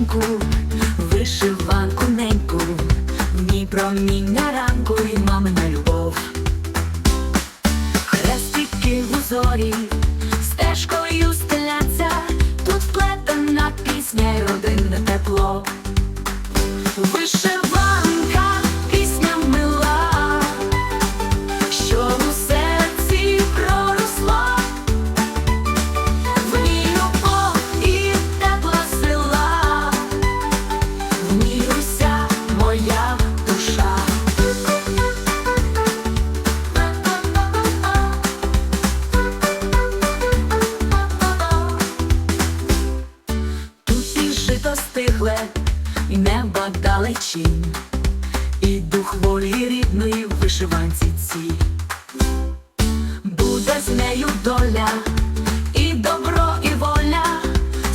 ранку, вишиванку неньку, в ній промінь на ранку і мамина любов, хрестики в узорі, стежкою стеляться, тут плетена піснею. І неба далечінь, і дух волі рідної вишиванці цій. Буде з нею доля, і добро, і воля,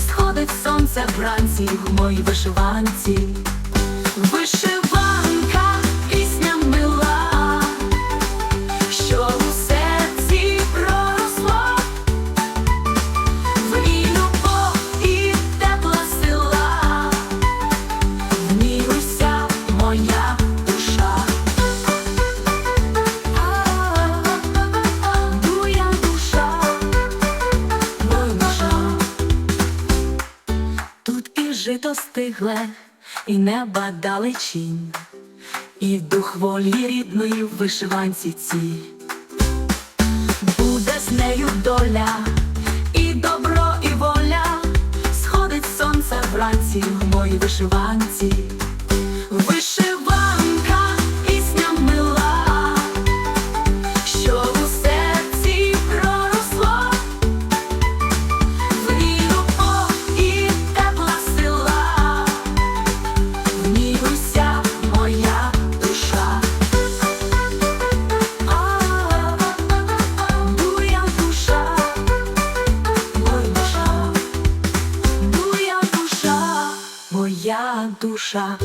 сходить сонце вранці в моїй вишиванці. Вишиванка, жито стигле, і неба далечінь, і дух волі рідної в вишиванці цій. Буде з нею доля, і добро, і воля, сходить сонце вранці в моїй вишиванці. Душа,